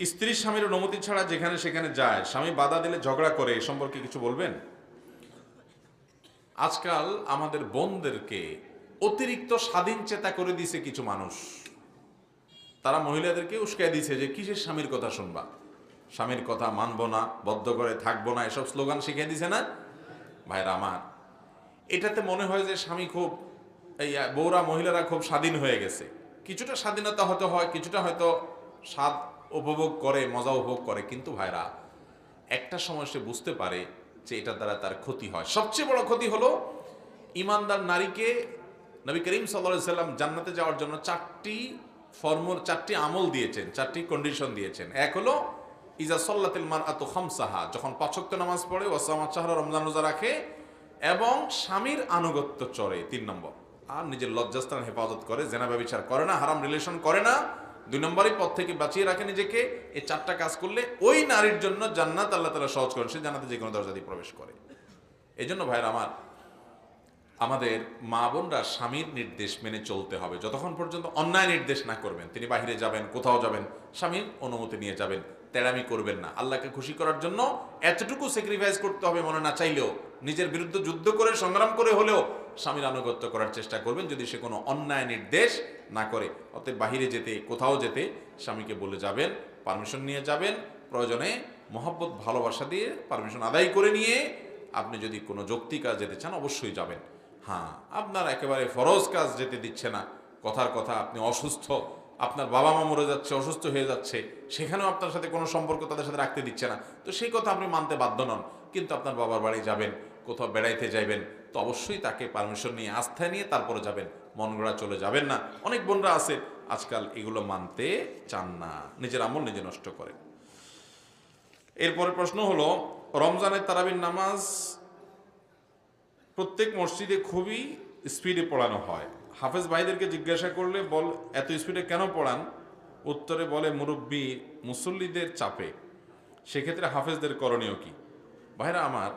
স্ত্রী স্বামীর অনুমতি ছাড়া যেখানে সেখানে যায়, স্বামী বাধা দিলে ঝগড়া করে, এ সম্পর্কে কিছু বলবেন? আজকাল আমাদের বোনদেরকে অতিরিক্ত স্বাধীন চেতা করে দিছে কিছু মানুষ। তারা মহিলাদেরকে উস্কাই দিছে যে, কিসের স্বামীর কথা শুনবা? স্বামীর কথা মানব না, বদ্ধ করে থাকব না, এসব স্লোগান শিখিয়ে দিছে না? ভাইরা আমার, এটাতে মনে হয় যে স্বামী খুব, এই, বউরা মহিলারা খুব স্বাধীন হয়ে গেছে। কিছুটা স্বাধীনতা হয়তো হয়, কিছুটা হয়তো স্বাদ উপভোগ করে, মজা উপভোগ করে। কিন্তু ভাইরা, একটা সময় সে বুঝতে পারে যে এটার দ্বারা তার ক্ষতি হয়। সবচেয়ে বড় ক্ষতি হলো, ইমানদার নারীকে নবী করিম সাল্লা সাল্লাম জান্নাতে যাওয়ার জন্য চারটি ফর্মুল, চারটি আমল দিয়েছেন, চারটি কন্ডিশন দিয়েছেন। এক হলো, ইজা সল্লাতিল মান আত খামসাহা যখন পাঁচক্ত নামাজ পড়ে ওয়াসামা চাহরা রমজান রোজা রাখে, এবং স্বামীর আনুগত্য চড়ে, তিন নম্বর। আর নিজের লজ্জাস্থান হেফাজত করে, জেনা ব্যবচার করে না, হারাম রিলেশন করে না দুই নম্বরই পথ থেকে বাঁচিয়ে রাখে নিজেকে। এই চারটা কাজ করলে ওই নারীর জন্য জান্নাত আল্লাহ তালা সহজ করেন। সে জান্নাতে যে কোনো দরজা দিয়ে প্রবেশ করে। এই জন্য ভাইয়ের আমার, আমাদের মা বোনরা স্বামীর নির্দেশ মেনে চলতে হবে। যতক্ষণ পর্যন্ত অন্যায় নির্দেশ না করবেন, তিনি বাহিরে যাবেন, কোথাও যাবেন, স্বামীর অনুমতি নিয়ে যাবেন, তেড়ামি করবেন না। আল্লাহকে খুশি করার জন্য এতটুকু স্যাক্রিফাইস করতে হবে মনে না চাইলেও, নিজের বিরুদ্ধে যুদ্ধ করে, সংগ্রাম করে হলেও স্বামীর আনুগত্য করার চেষ্টা করবেন। যদি সে কোনো অন্যায় নির্দেশ না করে। অতএব বাহিরে যেতে, কোথাও যেতে স্বামীকে বলে যাবেন পারমিশন নিয়ে যাবেন, প্রয়োজনে মহব্বত, ভালোবাসা দিয়ে পারমিশন আদায় করে নিয়ে আপনি যদি কোনো যৌক্তিক কাজ যেতে চান, অবশ্যই যাবেন। হ্যাঁ আপনার একেবারে ফরজ কাজ যেতে দিচ্ছে না। কথার কথা, আপনি অসুস্থ, আপনার বাবা মা মরে যাচ্ছে, অসুস্থ হয়ে যাচ্ছে, সেখানেও আপনার সাথে কোনো সম্পর্ক তাদের সাথে রাখতে দিচ্ছে না। তো সেই কথা আপনি মানতে বাধ্য নন, কিন্তু আপনার বাবার বাড়ি যাবেন, কোথাও বেড়াইতে যাইবেন তো অবশ্যই তাকে পারমিশন নিয়ে আস্থা নিয়ে তারপরে যাবেন। মন চলে যাবেন না। অনেক বোনরা আছে। আজকাল এগুলো মানতে চান না। নিজের আমল নিজে নষ্ট করেন। এরপরে প্রশ্ন হলো, রমজানের তারাবির নামাজ প্রত্যেক মসজিদে খুবই স্পিডে পড়ানো হয়। হাফেজ ভাইদেরকে জিজ্ঞাসা করলে, বল, এত স্পিডে কেন পড়ান? উত্তরে বলে, মুরব্বী, মুসল্লিদের চাপে। সেক্ষেত্রে হাফেজদের করণীয় কি? ভাইরা আমার,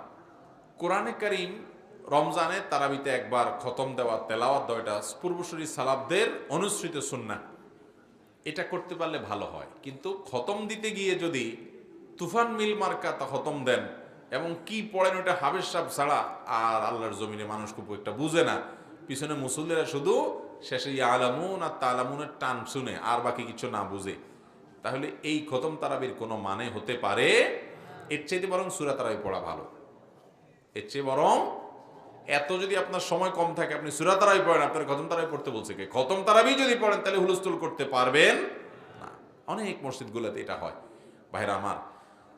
কোরআনে করিম রমজানে তারাবিতে একবার খতম দেওয়া তেলাওয়াত দেওয়া এটা পূর্বসূরি সালাবদের অনুসৃত সুন্না। এটা করতে পারলে ভালো হয়। কিন্তু খতম দিতে গিয়ে যদি তুফান মিল মার্কা তা খতম দেন এবং কি পড়েন ওটা হাবের সাপ ছাড়া আর আল্লাহর জমিনে মানুষ খুব একটা বুঝে না। পিছনে মুসল্লিরা শুধু শেষে আলামুন আর তালামুনের টান শুনে, আর বাকি কিছু না বুঝে। তাহলে এই খতম তারাবির কোনো মানে হতে পারে? এর চাইতে বরং সুরা তারাবি পড়া ভালো। এর চেয়ে বরং এত যদি আপনার সময় কম থাকে, আপনি সুরা তারাই পড়েন, আপনার খতম তারাই পড়তে বলছে কে? খতম তারাবি যদি পড়েন, তাহলে হুলস্থুল করতে পারবেন না। অনেক মসজিদগুলোতে এটা হয়। ভাইরা আমার,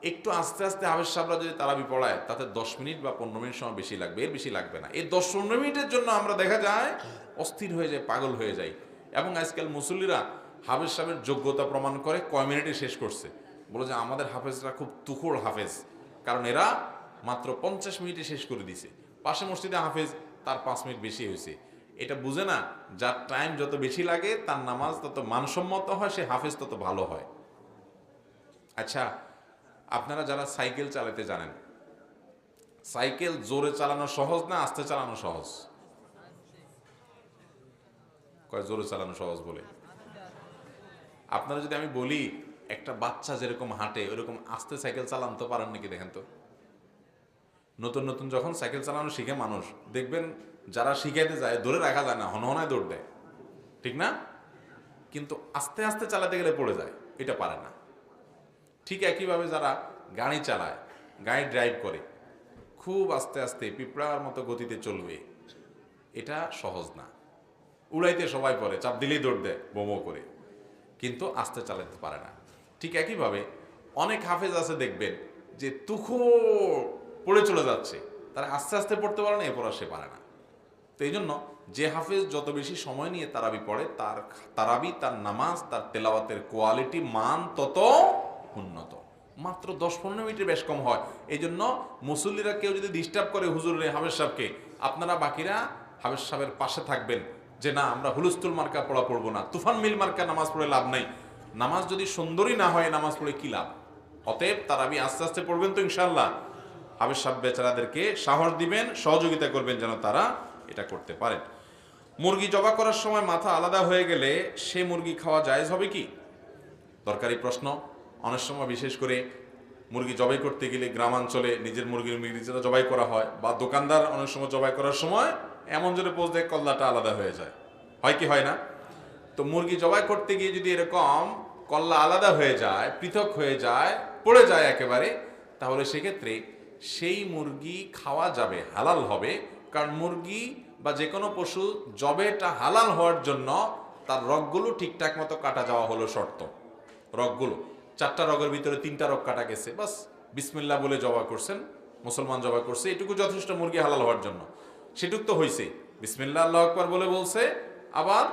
একটু আস্তে আস্তে আবেশ সাবরা যদি তারাবি পড়ায়, তাতে দশ মিনিট বা পনেরো মিনিট সময় বেশি লাগবে, এর বেশি লাগবে না। এই দশ পনেরো মিনিটের জন্য আমরা দেখা যায়, অস্থির হয়ে যায়, পাগল হয়ে যায় এবং আজকাল মুসল্লিরা হাফেজ সাহেবের যোগ্যতা প্রমাণ করে কয় মিনিটে শেষ করছে। বলে যে আমাদের হাফেজরা খুব তুখোড় হাফেজ। কারণ এরা মাত্র পঞ্চাশ মিনিটে শেষ করে দিছে। পাশে মসজিদে হাফেজ, তার পাঁচ মিনিট বেশি হয়েছে। এটা বুঝে না, যার টাইম যত বেশি লাগে, তার নামাজ তত মানসম্মত হয়, সে হাফেজ তত ভালো হয়। আচ্ছা আপনারা যারা সাইকেল চালাতে জানেন, সাইকেল জোরে চালানো সহজ না আস্তে চালানো সহজ? কয় জোরে চালানো সহজ বলে? আপনারা যদি আমি বলি, একটা বাচ্চা যেরকম হাঁটে, ওরকম আস্তে সাইকেল চালান পারেন নাকি দেখেন তো? নতুন নতুন যখন সাইকেল চালানো শিখে মানুষ, দেখবেন যারা শিখাইতে যায়, ধরে রাখা যায় না হনহনায় দৌড় দেয়। ঠিক না? কিন্তু আস্তে আস্তে চালাতে গেলে পড়ে যায়, এটা পারে না। ঠিক একইভাবে যারা গাড়ি চালায়, গাড়ি ড্রাইভ করে, খুব আস্তে আস্তে পিঁপড়ার মতো গতিতে চলবে, এটা সহজ না। উড়াইতে সবাই পড়ে চাপ দিলেই দৌড় দেয় বোমো করে। কিন্তু আস্তে চালাতে পারে না। ঠিক একইভাবে অনেক হাফেজ আছে দেখবেন, যে তুখো পড়ে চলে যাচ্ছে, তারা আস্তে আস্তে পড়তে পারে না, এরপর সে পারে না। তো এই জন্য যে হাফেজ যত বেশি সময় নিয়ে তারাবি পড়ে, তার তারাবি, তার নামাজ, তার তেলাওয়াতের কোয়ালিটি, মান তত উন্নত। মাত্র দশ পনেরো মিনিটের বেশ কম হয়। এই জন্য মুসল্লিরা কেউ যদি ডিস্টার্ব করে হুজুর হাবেজ সাহেবকে, আপনারা বাকিরা হাবেজ সাহেবের পাশে থাকবেন। যে না, আমরা হুলুস্তুল মার্কা পড়া পড়ব না, তুফান মিল মার্কা নামাজ পড়ে লাভ নাই। নামাজ যদি সুন্দরী না হয়, নামাজ পড়ে কি লাভ? অতএব তারাবি আস্তে আস্তে পড়বেন তো ইনশাল্লাহ সাহেব বেচারাদেরকে সাহস দিবেন, সহযোগিতা করবেন যেন তারা এটা করতে পারেন। মুরগি জবা করার সময় মাথা আলাদা হয়ে গেলে সে মুরগি খাওয়া জায়েজ হবে কি? দরকারি প্রশ্ন। অনেক সময় বিশেষ করে মুরগি জবাই করতে গেলে গ্রামাঞ্চলে নিজের মুরগির নিজেরা জবাই করা হয় বা দোকানদার অনেক সময় জবাই করার সময় এমন জোরে পোজ দেয়, কল্লাটা আলাদা হয়ে যায়। হয় কি, হয় না? তো মুরগি জবাই করতে গিয়ে যদি এরকম কল্লা আলাদা হয়ে যায়, পৃথক হয়ে যায়, পড়ে যায় একেবারে, তাহলে সেক্ষেত্রে সেই মুরগি খাওয়া যাবে, হালাল হবে। কারণ মুরগি বা যে কোনো পশু জবেটা হালাল হওয়ার জন্য তার রগগুলো ঠিকঠাক মতো কাটা যাওয়া হলো শর্ত। রগগুলো, চারটা রগের ভিতরে তিনটা রগ কাটা গেছে, বাস। বিসমিল্লা বলে জবা করছেন, মুসলমান জবা করছে, এটুকু যথেষ্ট মুরগি হালাল হওয়ার জন্য। সেটুক তো হয়েছে বিসমিল্লা আল্লাহ আকবর বলে বলছে, আবার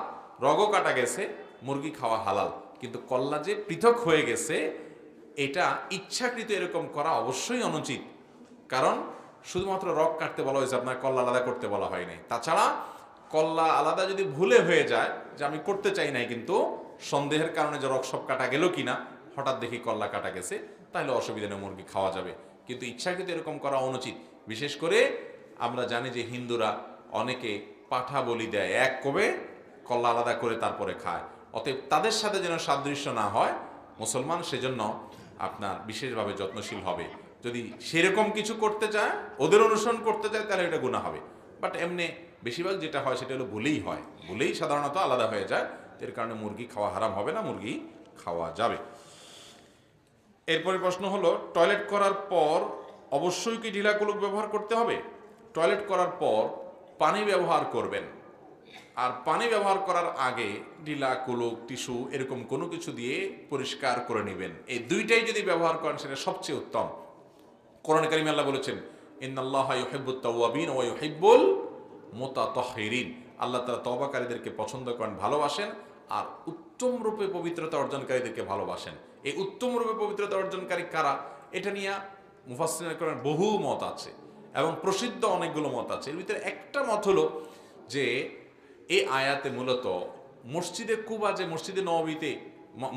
রগও কাটা গেছে, মুরগি খাওয়া হালাল। কিন্তু কল্লা যে পৃথক হয়ে গেছে, এটা ইচ্ছাকৃত এরকম করা অবশ্যই অনুচিত। কারণ শুধুমাত্র রক কাটতে বলা হয়েছে, আপনার কল্লা আলাদা করতে বলা হয়নি। তাছাড়া কল্লা আলাদা যদি ভুলে হয়ে যায়, যে আমি করতে চাই নাই কিন্তু সন্দেহের কারণে যে রক সব কাটা গেল কিনা, হঠাৎ দেখি কল্লা কাটা গেছে, তাহলে অসুবিধা নেই, মুরগি খাওয়া যাবে। কিন্তু ইচ্ছাকৃত এরকম করা অনুচিত। বিশেষ করে আমরা জানি যে হিন্দুরা অনেকে পাঠা বলি দেয়, এক কবে কল্লা আলাদা করে তারপরে খায়। অতএব তাদের সাথে যেন সাদৃশ্য না হয়, মুসলমান সেজন্য আপনার বিশেষভাবে যত্নশীল হবে। যদি সেরকম কিছু করতে চায়, ওদের অনুসরণ করতে চায়, তাহলে এটা গুণা হবে। বাট এমনি বেশিরভাগ যেটা হয়, সেটা হলো ভুলেই হয়। ভুলেই সাধারণত আলাদা হয়ে যায়। এর কারণে মুরগি খাওয়া হারাম হবে না, মুরগি খাওয়া যাবে। এরপরে প্রশ্ন হলো টয়লেট করার পর অবশ্যই কি ঢিলা কুলুক ব্যবহার করতে হবে? টয়লেট করার পর পানি ব্যবহার করবেন। আর পানি ব্যবহার করার আগে ঢিলা কুলুক টিস্যু এরকম কোনো কিছু দিয়ে পরিষ্কার করে নেবেন। এই দুইটাই যদি ব্যবহার করেন, সেটা সবচেয়ে উত্তম। কোরআন কারিম আল্লাহ বলেছেন, ইন্নাল্লাহ ইউহিব্বুত তাওয়াবিন ওয়া ইউহিব্বুল মুতাতাহহিরিন আল্লাহ তাআলা তওবাকারীদেরকে পছন্দ করেন, ভালোবাসেন আর উত্তম রূপে পবিত্রতা অর্জনকারীদেরকে ভালোবাসেন। এই উত্তম রূপে পবিত্রতা অর্জনকারী কারা? এটা নিয়ে মুফাসসির করেন বহু মত আছে এবং প্রসিদ্ধ অনেকগুলো মত আছে। এর ভিতরে একটা মত হলো যে, এই আয়াতে মূলত মসজিদে কুবা যে মসজিদে নবীতে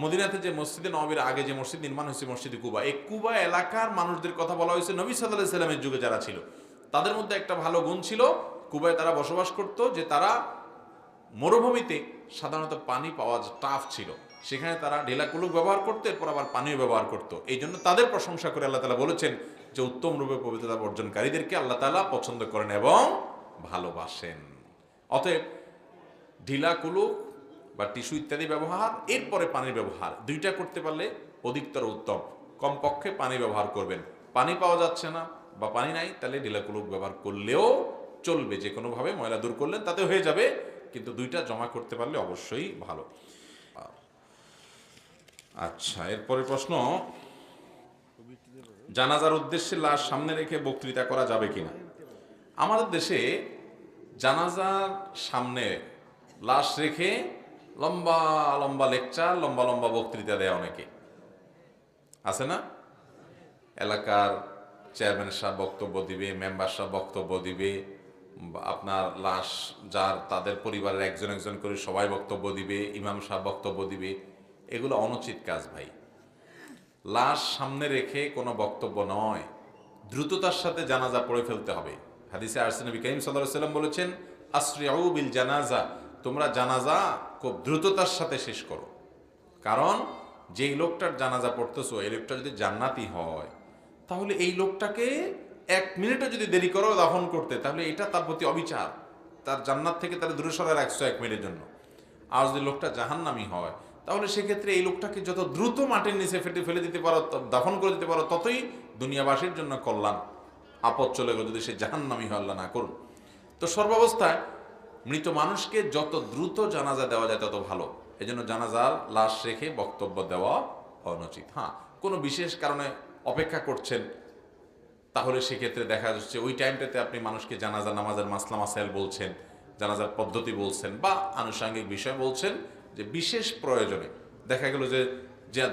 মদিনাতে যে মসজিদে নবীর আগে যে মসজিদ নির্মাণ হয়েছে মসজিদে কুবা, এই কুবা এলাকার মানুষদের কথা বলা হয়েছে নবী সাল্লাহ সাল্লামের যুগে যারা ছিল। তাদের মধ্যে একটা ভালো গুণ ছিল, কুবায় তারা বসবাস করত যে তারা মরুভূমিতে সাধারণত পানি পাওয়া টাফ ছিল। সেখানে তারা ঢেলা কুলুক ব্যবহার করতো, এরপর আবার পানিও ব্যবহার করতো। এই জন্য তাদের প্রশংসা করে আল্লাহ তালা বলেছেন যে উত্তম রূপে পবিত্রতা অর্জনকারীদেরকে আল্লাহ তালা পছন্দ করেন এবং ভালোবাসেন। অতএব ঢিলা কুলুক বা টিস্যু ইত্যাদি ব্যবহার, এরপরে পানির ব্যবহার। দুইটা করতে পারলে অধিকতর উত্তম। কমপক্ষে পানি ব্যবহার করবেন। পানি পাওয়া যাচ্ছে না বা পানি নাই, তাহলে ঢিলা কুলুক ব্যবহার করলেও চলবে। যে কোনোভাবে ময়লা দূর করলেন, তাতে হয়ে যাবে, কিন্তু দুইটা জমা করতে পারলে অবশ্যই ভালো। আচ্ছা এরপরে প্রশ্ন, জানাজার উদ্দেশ্যে লাশ সামনে রেখে বক্তৃতা করা যাবে কিনা? আমাদের দেশে জানাজার সামনে লাশ রেখে লম্বা লম্বা লেকচার লম্বা লম্বা বক্তৃতা দেয় অনেকে। আছে না? এলাকার চেয়ারম্যান সাহেব বক্তব্য দিবে মেম্বার সাহেব বক্তব্য দিবে, আপনার লাশ যার, তাদের পরিবারের একজন একজন করে সবাই বক্তব্য দিবে, ইমাম সাহেব বক্তব্য দিবে, এগুলো অনুচিত কাজ ভাই। লাশ সামনে রেখে কোনো বক্তব্য নয়, দ্রুততার সাথে জানাজা পড়ে ফেলতে হবে। হাদিসে আরসি নবী করিম সাল্লাহ সাল্লাম বলেছেন আশ্রিয়াউ বিল জানাজা তোমরা জানাজা খুব দ্রুততার সাথে শেষ করো। কারণ যেই লোকটার জানাজা পড়তেছো, এই লোকটা যদি জান্নাতি হয়, তাহলে এই লোকটাকে এক মিনিটও যদি দেরি করো দাফন করতে, তাহলে এটা তার প্রতি অবিচার। তার জান্নাত থেকে তার দূরে সরায় রাখছো এক মিনিটের জন্য। আর যদি লোকটা জাহান্নামি হয়, তাহলে সেক্ষেত্রে এই লোকটাকে যত দ্রুত মাটির নিচে ফেটে ফেলে দিতে পারো দাফন করে দিতে পারো, ততই দুনিয়াবাসীর জন্য কল্যাণ, আপদ চলে গেল যদি সে জাহান্নামি হয়, আল্লাহ না করুন। তো সর্বাবস্থায় মৃত মানুষকে যত দ্রুত জানাজা দেওয়া যায় তত ভালো। এই জন্য জানাজার লাশ রেখে বক্তব্য দেওয়া অনুচিত হ্যাঁ কোনো বিশেষ কারণে অপেক্ষা করছেন, তাহলে সেক্ষেত্রে দেখা যাচ্ছে ওই টাইমটাতে আপনি মানুষকে জানাজা, নামাজের মাসলা মাসাইল বলছেন, জানাজার পদ্ধতি বলছেন, বা আনুষঙ্গিক বিষয় বলছেন যে বিশেষ প্রয়োজনে। দেখা গেল যে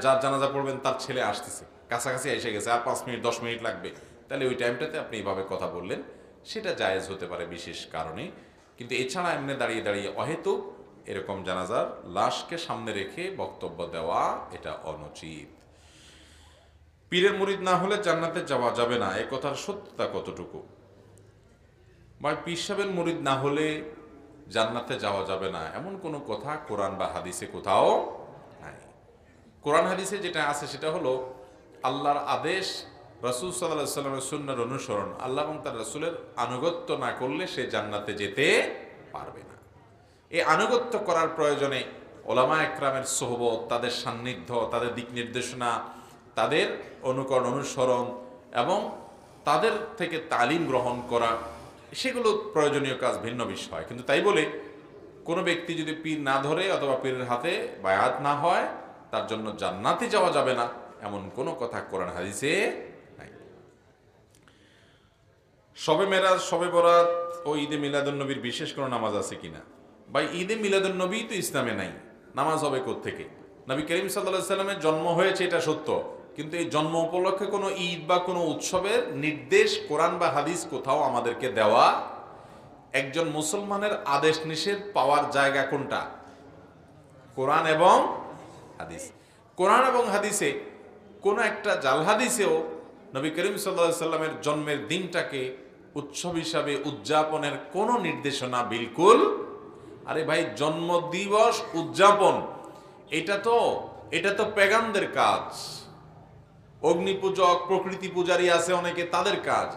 যার জানাজা পড়বেন তার ছেলে আসতেছে, কাছাকাছি এসে গেছে, আর পাঁচ মিনিট, দশ মিনিট লাগবে। তাহলে ওই টাইমটাতে আপনি এইভাবে কথা বললেন, সেটা জায়েজ হতে পারে বিশেষ কারণে। কিন্তু এছাড়া এমনি দাঁড়িয়ে দাঁড়িয়ে অহেতুক এরকম জানাজার লাশকে সামনে রেখে বক্তব্য দেওয়া এটা অনুচিত। পীরের মুরিদ না হলে জান্নাতে যাওয়া যাবে না, এ কথার সত্যতা কতটুকু? বা পীর সাহেবের মুরিদ না হলে জান্নাতে যাওয়া যাবে না, এমন কোনো কথা কোরআন বা হাদিসে কোথাও নাই। কোরআন হাদিসে যেটা আছে সেটা হলো, আল্লাহর আদেশ রসুল সাল্লাহ সাল্লামের সুন্নার অনুসরণ, আল্লাহ এবং তার রসুলের আনুগত্য না করলে সে জান্নাতে যেতে পারবে না। এই আনুগত্য করার প্রয়োজনে ওলামা একরামের সোহবত, তাদের সান্নিধ্য, তাদের দিক নির্দেশনা, তাদের অনুকরণ, অনুসরণ এবং তাদের থেকে তালিম গ্রহণ করা, সেগুলো প্রয়োজনীয় কাজ, ভিন্ন বিষয়। কিন্তু তাই বলে কোনো ব্যক্তি যদি পীর না ধরে অথবা পীরের হাতে বায়াত না হয়, তার জন্য জান্নাতে যাওয়া যাবে না, এমন কোনো কথা কোরআন হাদিসে সবে মেরাজ, সবে বরাত ও ঈদে মিলাদুন্নবীর বিশেষ কোনো নামাজ আছে কিনা? বা ঈদে মিলাদুন্নবী তো ইসলামে নাই। নামাজ হবে থেকে নবী করিম সাল্লাহ সাল্লামের জন্ম হয়েছে, এটা সত্য। কিন্তু এই জন্ম উপলক্ষে কোনো ঈদ বা কোনো উৎসবের নির্দেশ, কোরআন বা হাদিস কোথাও আমাদেরকে দেওয়া একজন মুসলমানের আদেশ নিষেধ পাওয়ার জায়গা কোনটা? কোরআন এবং হাদিস। কোরআন এবং হাদিসে কোনো একটা জাল হাদিসেও নবী করিম সাল্লা সাল্লামের জন্মের দিনটাকে উৎসব হিসাবে উদযাপনের কোনো নির্দেশনা বিলকুল? আরে ভাই জন্ম দিবস উদযাপন, এটা তো এটা তো পেগানদের কাজ। অগ্নি পূজক প্রকৃতি পূজারী আছে অনেকে, তাদের কাজ।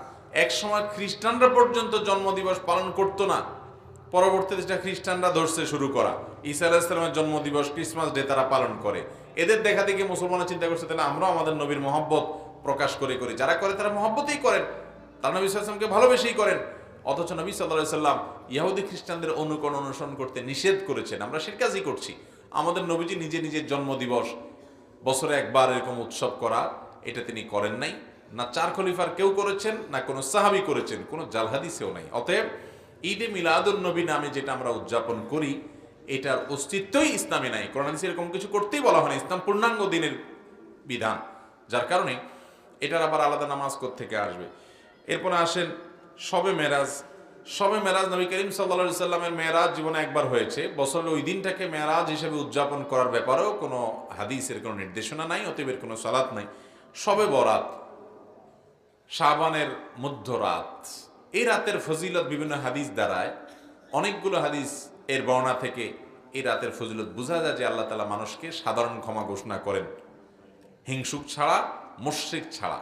এক সময় খ্রিস্টানরা পর্যন্ত জন্মদিবস পালন করতো না। পরবর্তীতে সেটা খ্রিস্টানরা ধরছে শুরু করা। ঈসা আলাহিসামের জন্মদিবস, ক্রিসমাস ডে তারা পালন করে। এদের দেখা দেখে মুসলমানরা চিন্তা করছে, তাহলে আমরাও আমাদের নবীর মহব্বত প্রকাশ করে করি। যারা করে তারা মহব্বতেই করেন। তারা নবী সাল্লামকে ভালোবেসেই করেন। অথচ নবী সাল্লাহ সাল্লাম ইহুদি খ্রিস্টানদের অনুকরণ অনুসরণ করতে নিষেধ করেছেন। আমরা সে কাজই করছি। আমাদের নবীজি নিজে নিজের জন্মদিবস, বছরে একবার এরকম উৎসব করা, এটা তিনি করেন নাই। না চার খলিফার কেউ করেছেন, না কোনো সাহাবি করেছেন, কোনো জালহাদিসেও নাই। অতএব ঈদে মিলাদুল নবী নামে যেটা আমরা উদযাপন করি, এটার অস্তিত্বই ইসলামে নাই। কোরআন এরকম কিছু করতেই বলা হয় না, ইসলাম পূর্ণাঙ্গ দিনের বিধান। যার কারণে এটার আবার আলাদা নামাজ থেকে আসবে? এরপরে আসেন সবে মেরাজ। সবে মেরাজ নবী করিম সাল্লা সাল্লামের মেয়েরাজ জীবনে একবার হয়েছে। বছরের ওই দিনটাকে মেয়ারাজ হিসেবে উদযাপন করার ব্যাপারেও কোনো হাদিসের কোনো নির্দেশনা নাই অতএবের কোনো সালাত নাই। সবে বরাত, শাবানের মধ্যরাত, এই রাতের ফজিলত বিভিন্ন হাদিস দ্বারায় অনেকগুলো হাদিস এর বর্ণা থেকে এই রাতের ফজিলত বোঝা যায় যে আল্লাহ তালা মানুষকে সাধারণ ক্ষমা ঘোষণা করেন। হিংসুক ছাড়া, মুশ্রিক ছাড়া।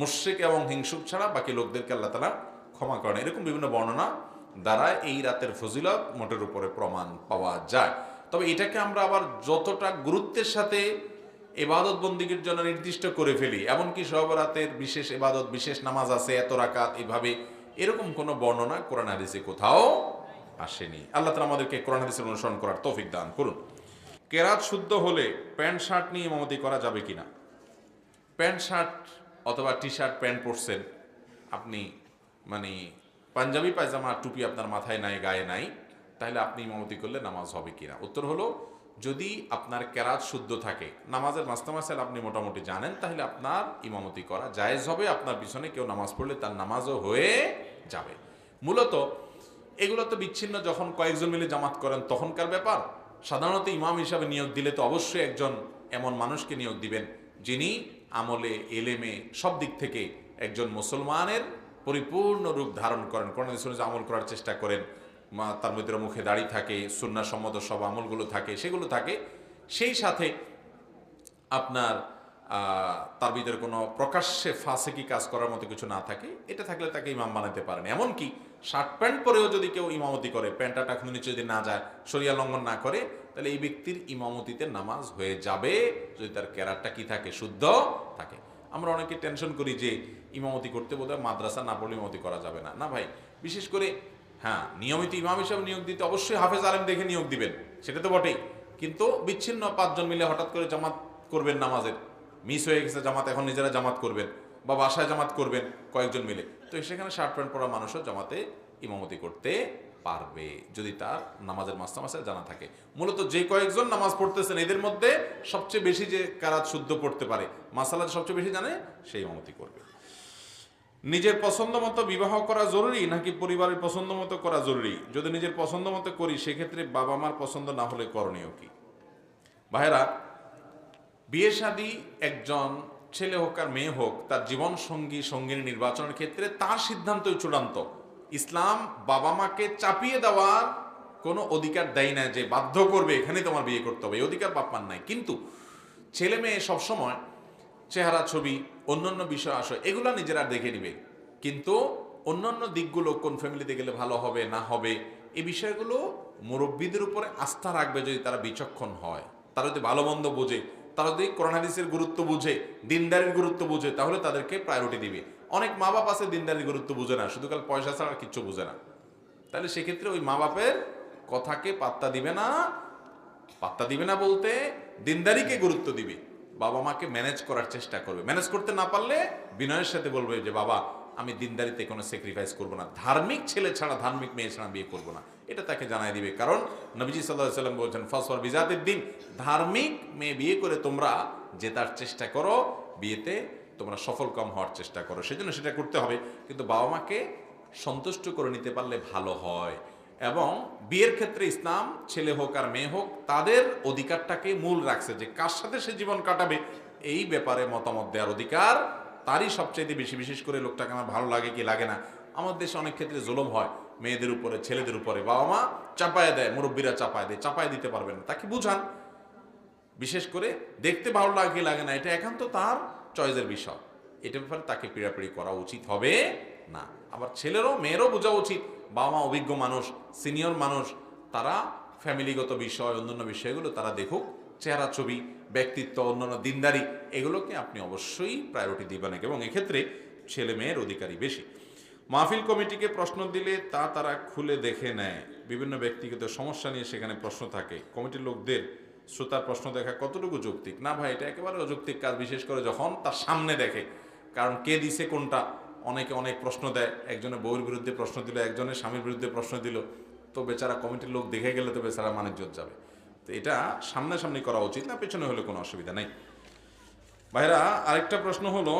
মুশ্রিক এবং হিংসুক ছাড়া বাকি লোকদেরকে আল্লাহ তালা ক্ষমা করেন। এরকম বিভিন্ন বর্ণনা দ্বারা এই রাতের ফজিলত মোটের উপরে প্রমাণ পাওয়া যায়। তবে এটাকে আমরা আবার যতটা গুরুত্বের সাথে এবাদত বন্দিগির জন্য নির্দিষ্ট করে ফেলি, এমনকি সবরাতের বিশেষ এবাদত, বিশেষ নামাজ আছে, এত রাকাত, এভাবে এরকম কোনো বর্ণনা কোরআন হাদিসে কোথাও আসেনি। আল্লাহ তালা আমাদেরকে কোরআন হাদিসের অনুসরণ করার তৌফিক দান করুন। কেরাত শুদ্ধ হলে প্যান্ট শার্ট নিয়ে ইমামতি করা যাবে কিনা? প্যান্ট শার্ট অথবা টি শার্ট প্যান্ট পরছেন, আপনি মানে পাঞ্জাবি পায়জামা টুপি আপনার মাথায় নাই, গায়ে নাই, তাহলে আপনি ইমামতি করলে নামাজ হবে কিনা? উত্তর হলো, যদি আপনার কেরাত শুদ্ধ থাকে, নামাজের মাস্তামাসাল আপনি মোটামুটি জানেন, তাহলে আপনার ইমামতি করা জায়েজ হবে, আপনার পিছনে কেউ নামাজ পড়লে তার নামাজও হয়ে যাবে। মূলত এগুলো তো বিচ্ছিন্ন, যখন কয়েকজন মিলে জামাত করেন, তখনকার ব্যাপার। সাধারণত ইমাম হিসাবে নিয়োগ দিলে তো অবশ্যই একজন এমন মানুষকে নিয়োগ দিবেন, যিনি আমলে, এলেমে, সব দিক থেকে একজন মুসলমানের পরিপূর্ণ রূপ ধারণ করেন। কোরআন শুনে আমল করার চেষ্টা করেন তার মধ্যে মুখে দাড়ি থাকে সুন্না সম্মত সব আমলগুলো থাকে, সেগুলো থাকে। সেই সাথে আপনার তার ভিতরে কোনো প্রকাশ্যে ফাঁসে কি কাজ করার মতো কিছু না থাকে, এটা থাকলে তাকে ইমাম বানাতে পারেন। এমনকি শার্ট প্যান্ট পরেও যদি কেউ ইমামতি করে, প্যান্টটা টাকুন নিচে যদি না যায় সরিয়া লঙ্ঘন না করে তাহলে এই ব্যক্তির ইমামতিতে নামাজ হয়ে যাবে। যদি তার ক্যারারটা কি থাকে, শুদ্ধ থাকে। আমরা অনেকে টেনশন করি যে ইমামতি করতে বোধহয় মাদ্রাসা না পড়লে ইমামতি করা যাবে না। না ভাই, বিশেষ করে হ্যাঁ নিয়মিত ইমাম হিসাবে নিয়োগ দিতে অবশ্যই হাফেজ আলেম দেখে নিয়োগ দিবেন, সেটা তো বটেই। কিন্তু বিচ্ছিন্ন পাঁচজন মিলে হঠাৎ করে জামাত করবেন নামাজের। মিস হয়ে গেছে জামাত, এখন নিজেরা জামাত করবেন বা বাসায় জামাত করবেন কয়েকজন মিলে। তো সেখানে শার্ট প্যান্ট পরা মানুষও জামাতে ইমামতি করতে পারবে যদি তার নামাজের মাস্তা মাসে জানা থাকে। মূলত যে কয়েকজন নামাজ পড়তেছেন, এদের মধ্যে সবচেয়ে বেশি যে কারাত শুদ্ধ পড়তে পারে, মাসালা সবচেয়ে বেশি জানে, সেই ইমামতি করবে। নিজের পছন্দ মতো বিবাহ করা জরুরি নাকি পরিবারের পছন্দ মতো করা জরুরি? যদি নিজের পছন্দ মতো করি, সেক্ষেত্রে বাবা মার পছন্দ না হলে করণীয় কি? ভাইরা বিয়ে শাদী একজন ছেলে হোক আর মেয়ে হোক, তার জীবন সঙ্গী সঙ্গিনী নির্বাচনের ক্ষেত্রে তার সিদ্ধান্তই চূড়ান্ত। ইসলাম বাবা মাকে চাপিয়ে দেওয়ার কোনো অধিকার দেয় না যে বাধ্য করবে এখানে তোমার বিয়ে করতে হবে। এই অধিকার বাপমার নাই। কিন্তু ছেলে মেয়ে সবসময় চেহারা, ছবি, অন্যান্য বিষয় আসয় এগুলো নিজেরা দেখে নিবে। কিন্তু অন্যান্য দিকগুলো কোন ফ্যামিলিতে গেলে ভালো হবে, না হবে, এই বিষয়গুলো মুরব্বীদের উপরে আস্থা রাখবে যদি তারা বিচক্ষণ হয়। তারা যদি ভালো মন্দ বোঝে, তারা যদি কোরআন, হাদিসের গুরুত্ব বুঝে, দিনদারির গুরুত্ব বুঝে, তাহলে তাদেরকে প্রায়োরিটি দিবে। অনেক মা বাপ আছে, দিনদারির গুরুত্ব বুঝে না। শুধু কাল পয়সা ছাড়া কিচ্ছু বুঝে না। তাহলে সেক্ষেত্রে ওই মা বাপের কথাকে পাত্তা দিবে না, পাত্তা দিবে না বলতে দিনদারিকে গুরুত্ব দিবে। বাবা মাকে ম্যানেজ করার চেষ্টা করবে। ম্যানেজ করতে না পারলে বিনয়ের সাথে বলবে যে, বাবা, আমি দিনদারিতে কোনো স্যাক্রিফাইস করব না। ধার্মিক ছেলে ছাড়া, ধার্মিক মেয়ে ছাড়া বিয়ে করব না। এটা তাকে জানাই দিবে। কারণ নবীজি সাল্লাহ সাল্লাম বলছেন ফসফর বিজাতের দিন, ধার্মিক মেয়ে বিয়ে করে তোমরা জেতার চেষ্টা করো, বিয়েতে তোমরা সফল কম হওয়ার চেষ্টা করো। সেজন্য সেটা করতে হবে। কিন্তু বাবা মাকে সন্তুষ্ট করে নিতে পারলে ভালো হয়। এবং বিয়ের ক্ষেত্রে ইসলাম, ছেলে হোক আর মেয়ে হোক, তাদের অধিকারটাকে মূল রাখছে যে কার সাথে সে জীবন কাটাবে, এই ব্যাপারে মতামত দেওয়ার অধিকার তারই সবচাইতে বেশি। বিশেষ করে লোকটাকে আমার ভালো লাগে কি লাগে না। আমাদের দেশে অনেক ক্ষেত্রে জুলুম হয়, মেয়েদের উপরে, ছেলেদের উপরে। বাবা মা চাপায় দেয়, মুরব্বীরা চাপায় দেয়, চাপায় দিতে পারবেন না। তাকে বুঝান। বিশেষ করে দেখতে ভালো লাগে লাগে না, এটা একান্ত তার চয়েসের বিষয়। এটা ব্যাপারে তাকে পিড়াপিড়ি করা উচিত হবে না। আবার ছেলেরও, মেয়েরও বোঝা উচিত। বাবা মা অভিজ্ঞ মানুষ সিনিয়র মানুষ, তারা ফ্যামিলিগত বিষয়, অন্যান্য বিষয়গুলো তারা দেখুক। চেহারা, ছবি, ব্যক্তিত্ব, অন্যান্য দিনদারি, এগুলোকে আপনি অবশ্যই প্রায়োরিটি দিবেন এবং এক্ষেত্রে ছেলে মেয়ের অধিকারী বেশি। মাহফিল কমিটিকে প্রশ্ন দিলে তা তারা খুলে দেখে নেয়। বিভিন্ন ব্যক্তিগত সমস্যা নিয়ে সেখানে প্রশ্ন থাকে। কমিটির লোকদের শ্রোতার প্রশ্ন দেখা কতটুকু যৌক্তিক? না ভাই, এটা একেবারে অযৌক্তিক কাজ, বিশেষ করে যখন তার সামনে দেখে। কারণ কে দিছে কোনটা? অনেকে অনেক প্রশ্ন দেয়। একজনের বউয়ের বিরুদ্ধে প্রশ্ন দিল একজনের স্বামীর বিরুদ্ধে প্রশ্ন দিল। তো বেচারা কমিটির লোক দেখে গেলে তো বেচারা মানিজ্যত যাবে। তো এটা সামনাসামনি করা উচিত, না পেছনে হলে কোনো অসুবিধা নেই। ভাইরা, আরেকটা প্রশ্ন হলো,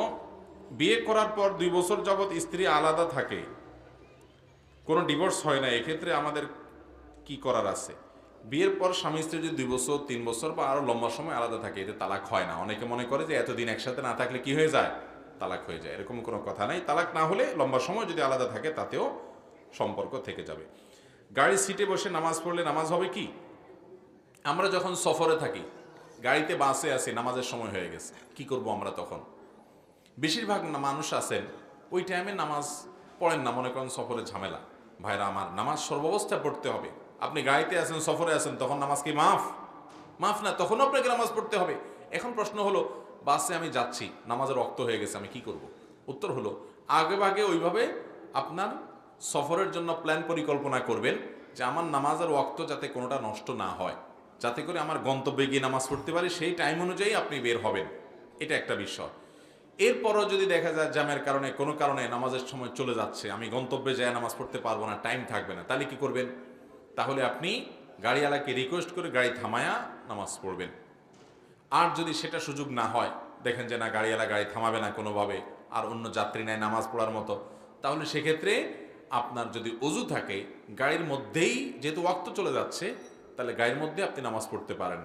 বিয়ে করার পর দুই বছর যাবৎ স্ত্রী আলাদা থাকে, কোনো ডিভোর্স হয় না, এক্ষেত্রে আমাদের কি করার আছে? বিয়ের পর স্বামী স্ত্রী যদি দুই বছর, তিন বছর বা আরও লম্বা সময় আলাদা থাকে, এতে তালাক হয় না। অনেকে মনে করে যে এতদিন একসাথে না থাকলে কি হয়ে যায়? তালাক হয়ে যায়। এরকম কোনো কথা নাই। তালাক না হলে লম্বা সময় যদি আলাদা থাকে, তাতেও সম্পর্ক থেকে যাবে। গাড়ির সিটে বসে নামাজ পড়লে নামাজ হবে কি? আমরা যখন সফরে থাকি, গাড়িতে, বাসে আছি, নামাজের সময় হয়ে গেছে। কি করব আমরা তখন? বেশিরভাগ মানুষ আছেন, ওই টাইমে নামাজ পড়েন না। মনে করেন সফরে ঝামেলা। ভাইরা, আমার নামাজ সর্বাবস্থায় পড়তে হবে। আপনি গাড়িতে আছেন সফরে আছেন তখন নামাজ কি মাফ? মাফ না তখনও আপনাকে নামাজ পড়তে হবে। এখন প্রশ্ন হলো, বাসে আমি যাচ্ছি নামাজের রক্ত হয়ে গেছে, আমি কি করব? উত্তর হলো, আগে ভাগে ওইভাবে আপনার সফরের জন্য প্ল্যান পরিকল্পনা করবেন যে আমার নামাজের ওয়াক্ত যাতে কোনোটা নষ্ট না হয়। যাতে করে আমার গন্তব্যে গিয়ে নামাজ পড়তে পারি, সেই টাইম অনুযায়ী আপনি বের হবেন। এটা একটা বিষয়। এরপরও যদি দেখা যায় জ্যামের কারণে, কোনো কারণে নামাজের সময় চলে যাচ্ছে, আমি গন্তব্যে যায় নামাজ পড়তে পারব না টাইম থাকবে না, তাহলে কি করবেন? তাহলে আপনি গাড়িওয়ালাকে রিকোয়েস্ট করে গাড়ি থামায়া নামাজ পড়বেন। আর যদি সেটা সুযোগ না হয়, দেখেন যে না, গাড়িওয়ালা গাড়ি থামাবে না কোনোভাবে, আর অন্য যাত্রী নেয় নামাজ পড়ার মতো, তাহলে সেক্ষেত্রে আপনার যদি অজু থাকে, গাড়ির মধ্যেই যেহেতু ওয়াক্ত চলে যাচ্ছে, তাহলে গাড়ির মধ্যে আপনি নামাজ পড়তে পারেন।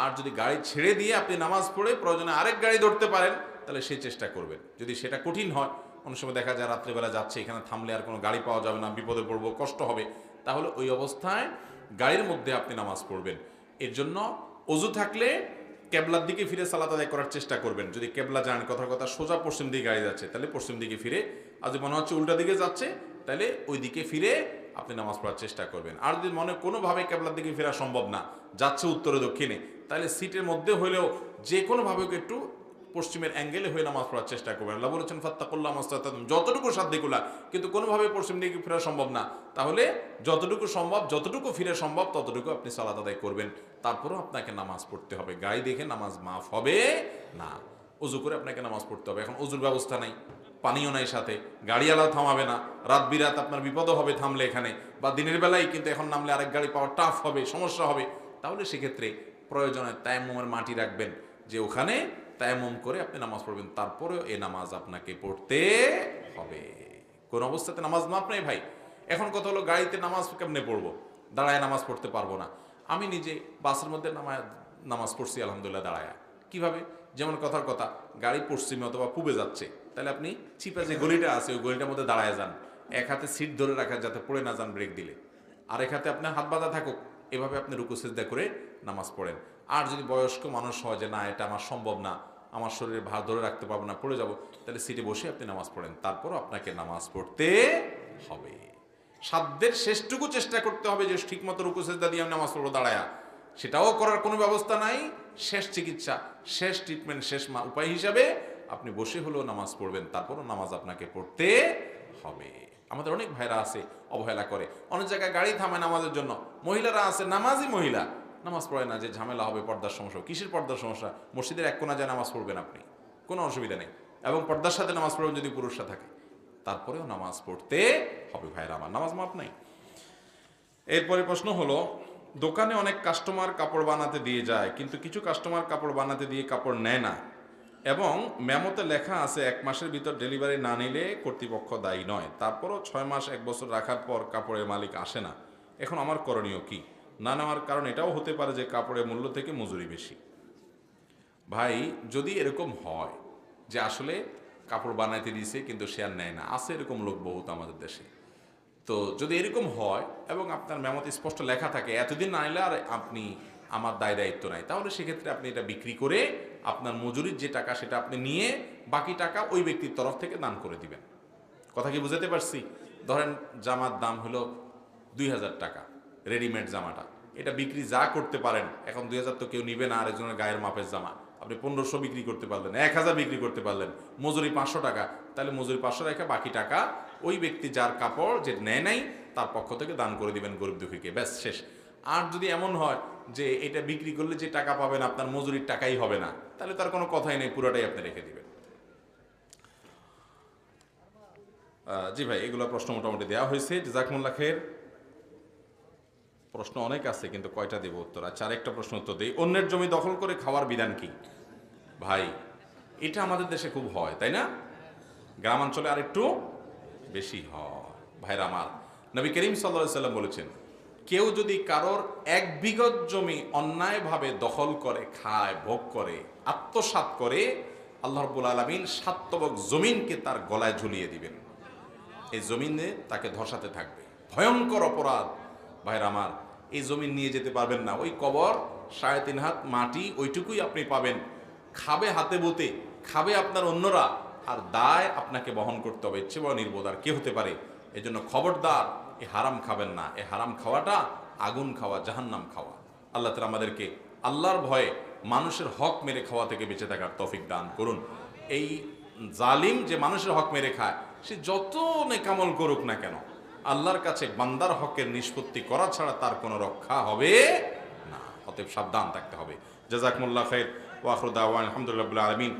আর যদি গাড়ি ছেড়ে দিয়ে আপনি নামাজ পড়ে প্রয়োজনে আরেক গাড়ি ধরতে পারেন, তাহলে সেই চেষ্টা করবেন। যদি সেটা কঠিন হয়, অনেক সময় দেখা যায় রাত্রিবেলা যাচ্ছে, এখানে থামলে আর কোনো গাড়ি পাওয়া যাবে না, বিপদে পড়ব, কষ্ট হবে তাহলে ওই অবস্থায় গাড়ির মধ্যে আপনি নামাজ পড়বেন। এর জন্য অজু থাকলে কেবলার দিকে ফিরে সালাত আদায় করার চেষ্টা করবেন। যদি কেবলা যান কথার কথা সোজা পশ্চিম দিকে গাড়ি যাচ্ছে, তাহলে পশ্চিম দিকে ফিরে আর যদি মনে হচ্ছে উল্টা দিকে যাচ্ছে, তাহলে ওই দিকে ফিরে আপনি নামাজ পড়ার চেষ্টা করবেন। আর যদি মনে কোনোভাবে কেবলার দিকে ফেরা সম্ভব না, যাচ্ছে উত্তরে দক্ষিণে, তাহলে সিটের মধ্যে হলেও যে কোনোভাবে একটু পশ্চিমের অ্যাঙ্গেলে হয়ে নামাজ পড়ার চেষ্টা করবেন। আল্লাহ বলেছেন, ফাত্তাকুল্লাহ মাস্তাতাম যতটুকু সাধ্যকুলা কিন্তু কোনোভাবে পশ্চিম দিকে ফেরা সম্ভব না। তাহলে যতটুকু সম্ভব, যতটুকু ফিরে সম্ভব, ততটুকু আপনি সালাত আদায় করবেন। তারপরেও আপনাকে নামাজ পড়তে হবে। গায়ে দেখে নামাজ মাফ হবে না। উজু করে আপনাকে নামাজ পড়তে হবে। এখন উজুর ব্যবস্থা নাই, পানিও নাই সাথে গাড়িওয়ালা থামাবে না। রাত বিরাত আপনার বিপদও হবে থামলে এখানে, বা দিনের বেলায় কিন্তু এখন নামলে আরেক গাড়ি পাওয়া টাফ হবে, সমস্যা হবে। তাহলে সেক্ষেত্রে প্রয়োজনে তায়াম্মুমের মাটি রাখবেন যে ওখানে তায়াম্মুম করে আপনি নামাজ পড়বেন, তারপরেও এ নামাজ আপনাকে পড়তে হবে। কোন অবস্থাতে নামাজ মাপ নেই ভাই, এখন কথা হলো গাড়িতে নামাজ কেমনে পড়ব? দাঁড়ায় নামাজ পড়তে পারব না। আমি নিজে বাসের মধ্যে নামাজ পড়ছি, আলহামদুলিল্লাহ, দাঁড়ায়। কীভাবে? যেমন কথার কথা, গাড়ি পশ্চিমে অথবা পূবে যাচ্ছে, তাহলে আপনি চিপা যে গলিটা আছে, ওই গলিটার মধ্যে দাঁড়ায় যান। এক হাতে সিট ধরে রাখা যাতে পড়ে না যান ব্রেক দিলে। আর এক হাতে আপনার হাত বাঁধা থাকুক, এভাবে আপনি রুকু সেজদা করে নামাজ পড়েন। আর যদি বয়স্ক মানুষ হয় যে, না, এটা আমার সম্ভব না, আমার শরীরে ভার ধরে রাখতে পারব না, পড়ে যাব, তাহলে সিটে বসে আপনি নামাজ পড়েন। তারপর আপনাকে নামাজ পড়তে হবে। সাধ্যের শেষটুকু চেষ্টা করতে হবে যে, ঠিকমতো রুকু, সেজদা দিয়ে আমি নামাজ পড়ব, দাঁড়ায়া। সেটাও করার কোনো ব্যবস্থা নাই। শেষ চিকিৎসা, শেষ ট্রিটমেন্ট শেষ উপায় হিসাবে আপনি বসে হলেও নামাজ পড়বেন, তারপরও নামাজ আপনাকে পড়তে হবে। আমাদের অনেক ভাইরা আছে, অবহেলা করে। অনেক জায়গায় গাড়ি থামে নামাজের জন্য। মহিলারা আছে নামাজই মহিলা। নামাজ পড়ে না যে ঝামেলা হবে, পর্দার সমস্যা। কিসের পর্দার সমস্যা? মসজিদের এক কোনা যায় নামাজ পড়বেন আপনি। কোনো অসুবিধা নেই। এবং পর্দার সাথে নামাজ পড়বেন যদি পুরুষরা থাকে। তারপরেও নামাজ পড়তে হবে ভাইরা আমার। নামাজ মাপ নাই। এরপরে প্রশ্ন হলো, দোকানে অনেক কাস্টমার কাপড় বানাতে দিয়ে যায়, কিন্তু কিছু কাস্টমার কাপড় বানাতে দিয়ে কাপড় নেয় না। এবং মেমোতে লেখা আছে, এক মাসের ভিতর ডেলিভারি না নিলে কর্তৃপক্ষ দায়ী নয়। তারপরও ছয় মাস, এক বছর রাখার পর কাপড়ের মালিক আসে না। এখন আমার করণীয় কি? না নেওয়ার কারণ এটাও হতে পারে যে কাপড়ের মূল্য থেকে মজুরি বেশি। ভাই, যদি এরকম হয় যে আসলে কাপড় বানাইতে দিয়েছে কিন্তু সে আর নেয় না, আছে এরকম লোক বহুত আমাদের দেশে। তো যদি এরকম হয় এবং আপনার মেমতে স্পষ্ট লেখা থাকে, এতদিন না এলে আর আপনি আমার দায় দায়িত্ব নাই। তাহলে সেক্ষেত্রে আপনি এটা বিক্রি করে আপনার মজুরির যে টাকা সেটা আপনি নিয়ে বাকি টাকা ওই ব্যক্তির তরফ থেকে দান করে দিবেন। কথা কি বুঝাতে পারছি? ধরেন জামার দাম হলো দুই হাজার টাকা। রেডিমেড জামাটা। এটা বিক্রি যা করতে পারেন, এখন দুই হাজার তো কেউ নিবে না আরেকজনের গায়ের মাপের জামা। আপনি পনেরোশো বিক্রি করতে পারলেন, এক হাজার বিক্রি করতে পারলেন, মজুরি পাঁচশো টাকা। তাহলে মজুরি পাঁচশো রেখে বাকি টাকা ওই ব্যক্তি যার কাপড় যে নেয় নাই, তার পক্ষ থেকে দান করে দিবেন গরিব দুঃখীকে। ব্যাস, শেষ। আর যদি এমন হয় যে এটা বিক্রি করলে যে টাকা পাবেন, আপনার মজুরির টাকাই হবে না, তাহলে তার কোনো কথাই নেই, পুরোটাই আপনি রেখে দিবেন। জি ভাই, এগুলো প্রশ্ন মোটামুটি দেওয়া হয়েছে। জাকমুল্লা খের প্রশ্ন অনেক আছে, কিন্তু কয়টা দেব উত্তর? আচ্ছা আরেকটা প্রশ্ন উত্তর দিই। অন্যের জমি দখল করে খাওয়ার বিধান কি? ভাই, এটা আমাদের দেশে খুব হয়, তাই না? গ্রামাঞ্চলে আরেকটু বেশি হয়। ভাইরা আমার, নবী করিম সাল্লা সাল্লাম বলেছেন, কেউ যদি কারোর এক বিঘত জমি অন্যায়ভাবে দখল করে, খায়, ভোগ করে, আত্মসাৎ করে, আল্লাহ রব্বুল আলমিন সাত্তবক জমিনকে তার গলায় ঝুলিয়ে দিবেন। এই জমিনে তাকে ধসাতে থাকবে। ভয়ঙ্কর অপরাধ ভাইরা আমার, এই জমিন নিয়ে যেতে পারবেন না। ওই কবর, সাড়ে তিন হাত মাটি, ওইটুকুই আপনি পাবেন। খাবে হাতে বুতে, খাবে আপনার অন্যরা, আর দায় আপনাকে বহন করতে হবে। ইচ্ছে বড় নির্বোধ, আর কে হতে পারে? এই জন্য খবরদার, এ হারাম খাবেন না। এ হারাম খাওয়াটা আগুন খাওয়া, জাহান্নাম খাওয়া। আল্লাহ তালা আমাদেরকে আল্লাহর ভয়ে মানুষের হক মেরে খাওয়া থেকে বেঁচে থাকার তৌফিক দান করুন। এই জালিম যে মানুষের হক মেরে খায়, সে যত নেকামল করুক না কেন আল্লাহর কাছে বান্দার হকের নিষ্পত্তি করা ছাড়া তার কোনো রক্ষা হবে না। অতএব সাবধান থাকতে হবে। জাজাকমুল্লাহ ফেদ ওয়াখরুদ্দাওয়ান আলহামদুলিল্লাহ আলমিন।